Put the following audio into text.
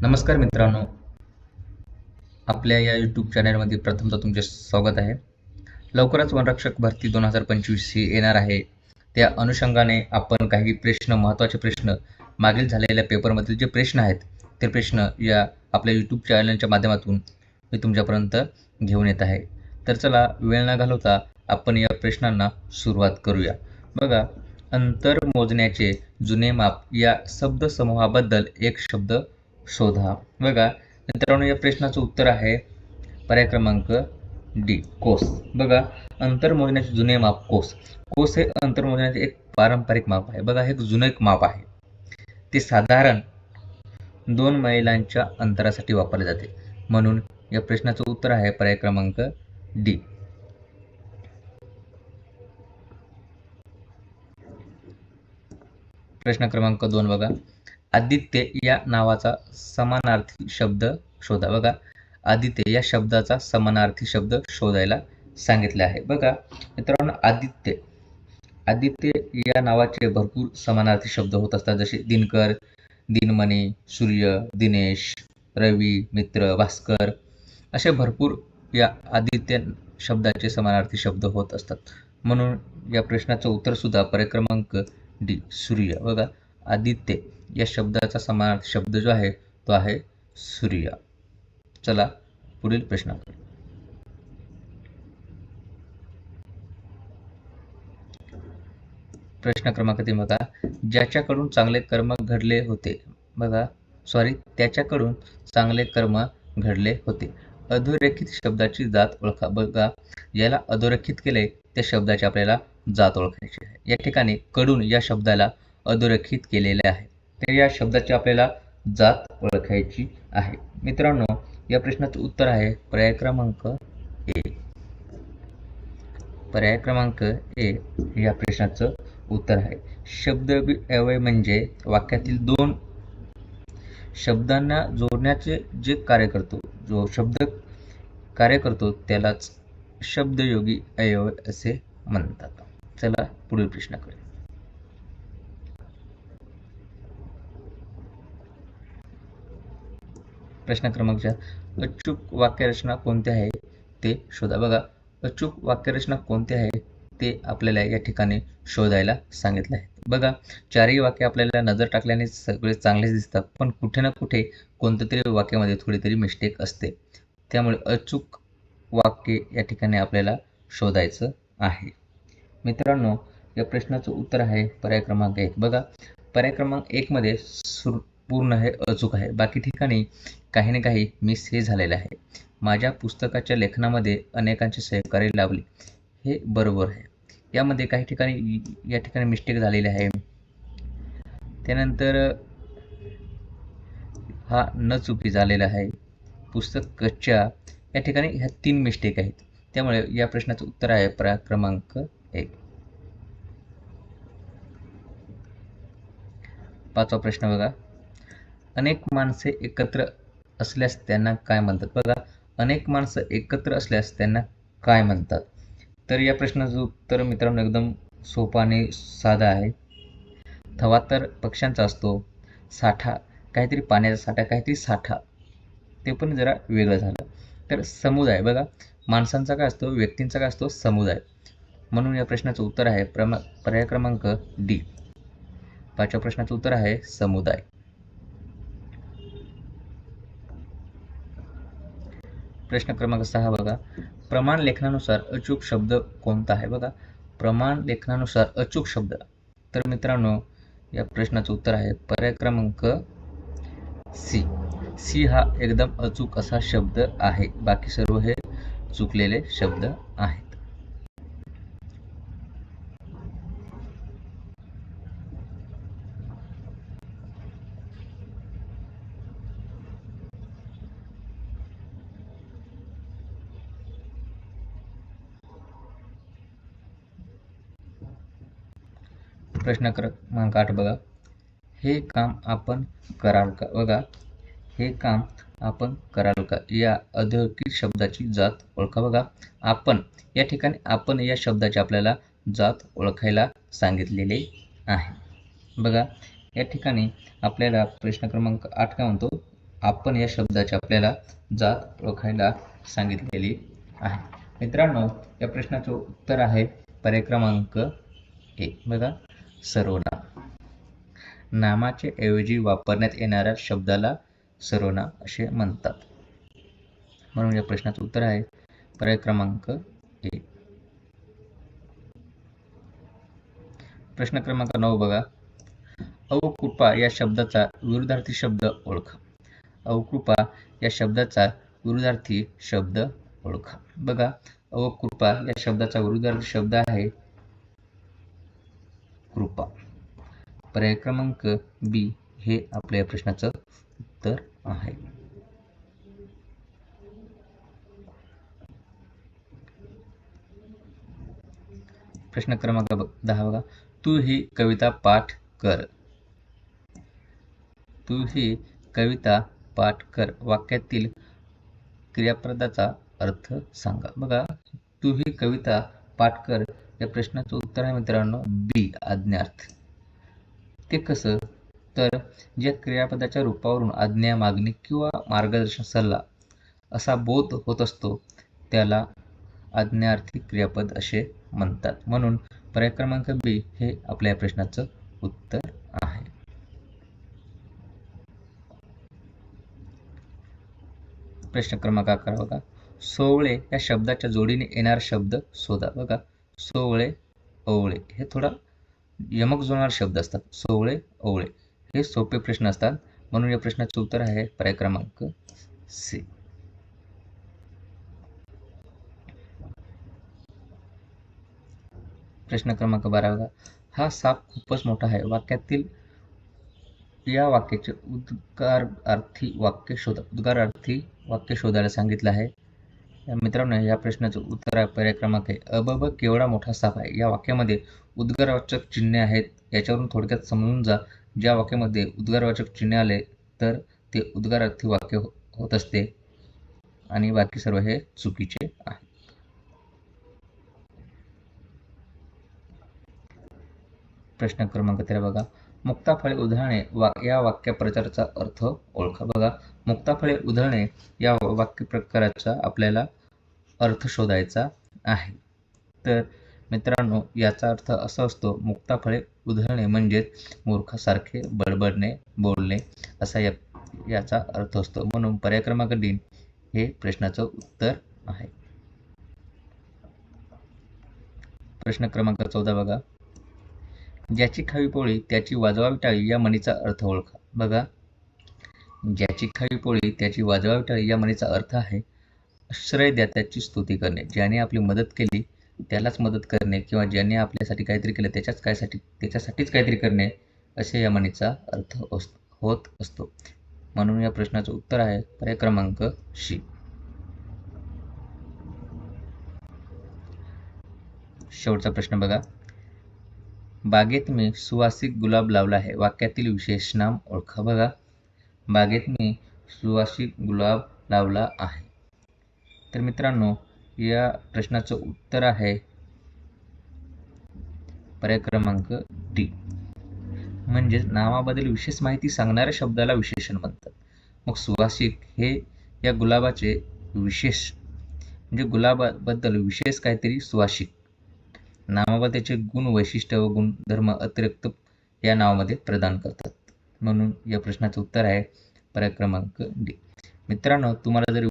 नमस्कार मित्रांनो. आपल्या या यूट्यूब चॅनलमध्ये प्रथमतः तुमचे स्वागत आहे. लवकरच वनरक्षक भरती दोन हजार पंचवीस ही येणार आहे. त्या अनुषंगाने आपण काही प्रश्न महत्त्वाचे प्रश्न मागील झालेल्या पेपरमधील जे प्रश्न आहेत ते प्रश्न या आपल्या यूट्यूब चॅनलच्या माध्यमातून मी तुमच्यापर्यंत घेऊन येत आहे. तर चला वेळ न घालवता आपण या प्रश्नांना सुरुवात करूया. बघा अंतर मोजण्याचे जुने माप या शब्दसमूहाबद्दल एक शब्द शोधा. बघा मित्रांनो या प्रश्नाचं उत्तर आहे पर्याय क्रमांक डी कोस. बघा अंतर मोजण्याचे जुने माप कोस. कोस हे अंतर मोजण्याचे एक पारंपरिक माप आहे. बघा हे एक जुनं एक माप आहे. ते साधारण दोन मैलांच्या अंतरासाठी वापरले जाते. म्हणून या प्रश्नाचं उत्तर आहे पर्याय क्रमांक डी. प्रश्न क्रमांक दोन बघा. आदित्य या नावाचा समानार्थी शब्द शोधा. बघा आदित्य या शब्दाचा समानार्थी शब्द शोधायला सांगितले आहे. बघा मित्रांनो आदित्य. आदित्य या नावाचे भरपूर समानार्थी शब्द होत असतात. जसे दिनकर दिनमणी सूर्य दिनेश रवी मित्र भास्कर असे भरपूर या आदित्य शब्दाचे समानार्थी शब्द होत असतात. म्हणून या प्रश्नाचं उत्तर सुद्धा पर्याय क्रमांक डी सूर्य. बघा आदित्य. या शब्दाचा समान शब्द जो आहे तो आहे सूर्य. चला पुढील प्रश्नाकडे प्रश्न क्रमांक तीन बघा. ज्याच्याकडून चांगले कर्म घडले होते बघा. सॉरी त्याच्याकडून चांगले कर्म घडले होते. अधोरेखित शब्दाची जात ओळखा. बघा याला अधोरेखित केले त्या शब्दाची आपल्याला जात ओळखायची आहे. या ठिकाणी कडून या शब्दाला अधोरेखित केलेले आहे. तर या शब्दाची आपल्याला जात ओळखायची आहे. मित्रांनो या प्रश्नाचं उत्तर आहे पर्याय क्रमांक ए. पर्याय क्रमांक ए या प्रश्नाचं उत्तर आहे. शब्द अवय म्हणजे वाक्यातील दोन शब्दांना जोडण्याचे जे कार्य करतो जो शब्द कार्य करतो त्यालाच शब्दयोगी अवयव असे म्हणतात. चला पुढील प्रश्नाकडे प्रश्न क्रमांक चार. अचूक वाक्यरचना कोणती आहे? ते शोधा. बघा अचूक वाक्यरचना कोणती आहे? ते आपल्याला या ठिकाणी शोधायला सांगितलं आहे. बघा चारही वाक्य आपल्याला नजर टाकल्याने सगळे चांगलेच दिसतात पण कुठे ना कुठे कोणतं तरी वाक्यामध्ये थोडीतरी मिस्टेक असते. त्यामुळे अचूक वाक्य या ठिकाणी आपल्याला शोधायचं आहे. मित्रांनो या प्रश्नाचं उत्तर आहे पर्याय क्रमांक एक. बघा पर्याय क्रमांक एकमध्ये सुर पूर्ण हे अचूक आहे. बाकी ठिकाणी काही ना काही मिस हे झालेलं आहे. माझ्या पुस्तकाच्या लेखनामध्ये अनेकांचे सहकार्य लाभले. हे बरोबर आहे. यामध्ये काही ठिकाणी या ठिकाणी मिस्टेक झालेली आहे. त्यानंतर हा न चुकी झालेला आहे. पुस्तक कच्च्या या ठिकाणी ह्या तीन मिस्टेक आहेत. त्यामुळे या प्रश्नाचं उत्तर आहे प्रा क्रमांक एक. पाचवा प्रश्न बघा. अनेक माणसे एकत्र असल्यास त्यांना काय म्हणतात? बघा अनेक माणसं एकत्र असल्यास त्यांना काय म्हणतात? तर या प्रश्नाचं उत्तर मित्रांनो एकदम सोपा आणि साधा आहे. थवा तर पक्ष्यांचा असतो. साठा काहीतरी पाण्याचा साठा काहीतरी साठा. ते पण जरा वेगळं झालं. तर समुदाय बघा माणसांचा काय असतो? व्यक्तींचा काय असतो? समुदाय. म्हणून या प्रश्नाचं उत्तर आहे प्रमा पर्याय क्रमांक डी. पाचव्या प्रश्नाचं उत्तर आहे समुदाय. प्रश्न क्रमांक सहा बघा. प्रमाण लेखनानुसार अचूक शब्द कोणता आहे? बघा. प्रमाण लेखनानुसार अचूक शब्द. तर मित्रांनो या प्रश्नाचं उत्तर आहे पर्याय क्रमांक सी सी हा एकदम अचूक असा शब्द आहे. बाकी सर्व हे चुकलेले शब्द आहेत. प्रश्न क्रमांक आठ बघा. हे काम आपण कराल का? बघा हे काम आपण कराल का? या अधोरेखित शब्दाची जात ओळखा बघा. आपण या ठिकाणी आपण या शब्दाची आपल्याला जात ओळखायला सांगितलेले आहे. बघा या ठिकाणी आपल्याला प्रश्न क्रमांक आठ काय म्हणतो? आपण या शब्दाची आपल्याला जात ओळखायला सांगितलेली आहे. मित्रांनो या प्रश्नाचं उत्तर आहे पर्याय क्रमांक एक. बघा सर्वनाम नामाचे ऐवजी वापरण्यात येणाऱ्या शब्दाला सर्वनाम असे म्हणतात. म्हणून या प्रश्नाचं उत्तर आहे पर्याय क्रमांक एक प्रश्न क्रमांक नऊ बघा. अवकृपा या शब्दाचा विरुद्धार्थी शब्द ओळखा. अवकृपा या शब्दाचा विरुद्धार्थी शब्द ओळखा. बघा अवकृपा या शब्दाचा विरुद्धार्थी शब्द आहे कृपा पर्याय क्रमांक बी हे आपल्या या प्रश्नाचं उत्तर आहे. प्रश्न क्रमांक दहा बघा. तू ही कविता पाठ कर. तू ही कविता पाठ कर. वाक्यातील क्रियापदाचा अर्थ सांगा. बघा. तू ही कविता पाठ कर. या प्रश्नाचं उत्तर आहे मित्रांनो बी आज्ञार्थ. ते कसं? तर ज्या क्रियापदाच्या रूपावरून आज्ञा मागणी किंवा मार्गदर्शन सल्ला असा बोध होत असतो त्याला आज्ञार्थी क्रियापद असे म्हणतात. म्हणून पर्याय क्रमांक बी हे आपल्या या प्रश्नाचं उत्तर आहे. प्रश्न क्रमांक अकरा बघा. सोवळे या शब्दाच्या जोडीने येणारा शब्द शोधा बघा. सोवळे ओवळे हे थोडा यमक जुळणार शब्द असतात. सोवळे ओवळे हे सोपे प्रश्न असतात. म्हणून या प्रश्नाचं उत्तर आहे पर्याय क्रमांक सी. प्रश्न क्रमांक बारा हा साप खूपच मोठा आहे. वाक्यातील या वाक्याचे उद्गारार्थी वाक्य शोधा. उद्गारार्थी वाक्य शोधायला सांगितलं आहे. मित्रांनो या प्रश्नाचं उत्तर आहे पर्याय क्रमांक आहे. अबब केवढा मोठा साप आहे? या वाक्यामध्ये उद्गारवाचक चिन्हे आहेत. याच्यावरून थोडक्यात समजून जा. ज्या वाक्यामध्ये उद्गारवाचक चिन्हे आले तर ते उद्गारार्थी वाक्य हो, होत असते. आणि बाकी सर्व हे चुकीचे आहे प्रश्न क्रमांक तेरा बघा. मुक्ताफळे उदाहरणे वा या वाक्य प्रचाराचा अर्थ ओळखा. बघा. मुक्ताफळे उधळणे या वाक्य प्रकाराचा आपल्याला अर्थ शोधायचा आहे. तर मित्रांनो याचा अर्थ असा असतो मुक्ताफळे उधळणे म्हणजेच मूर्खासारखे बडबडणे बोलणे असा या याचा अर्थ असतो. म्हणून पर्याय क्रमांक हे प्रश्नाचं उत्तर आहे. प्रश्न क्रमांक चौदा बघा. ज्याची खावी पोळी त्याची वाजवावी टाळी या म्हणीचा अर्थ ओळखा. बघा. ज्याची खावी पोळी त्याची वाजवावी टाळी या म्हणीचा अर्थ आहे आश्रय द्या त्याची स्तुती करणे. ज्याने आपली मदत केली त्यालाच मदत करणे किंवा ज्याने आपल्यासाठी काहीतरी केलं त्याच्याच कायसाठी त्याच्यासाठीच काहीतरी करणे असे या म्हणीचा अर्थ होत असतो. म्हणून या प्रश्नाचं उत्तर आहे पर्याय क्रमांक शी. शेवटचा प्रश्न बघा. बागेत मी सुवासिक गुलाब लावला आहे. वाक्यातील विशेष नाम ओळखा बघा. बागेत मी सुवासिक गुलाब लावला आहे. तर मित्रांनो या प्रश्नाचं उत्तर आहे पर्याय क्रमांक डी. म्हणजेच नावाबद्दल विशेष माहिती सांगणाऱ्या शब्दाला विशेषण म्हणतात. मग सुवासिक हे या गुलाबाचे विशेष म्हणजे गुलाबाबद्दल विशेष काहीतरी सुवासिक. नावाबद्दलचे गुण वैशिष्ट्य व गुणधर्म अतिरिक्त या नावामध्ये प्रदान करतात. म्हणून या प्रश्नाचं उत्तर आहे पर्याय क्रमांक डी. मित्रांनो तुम्हाला जर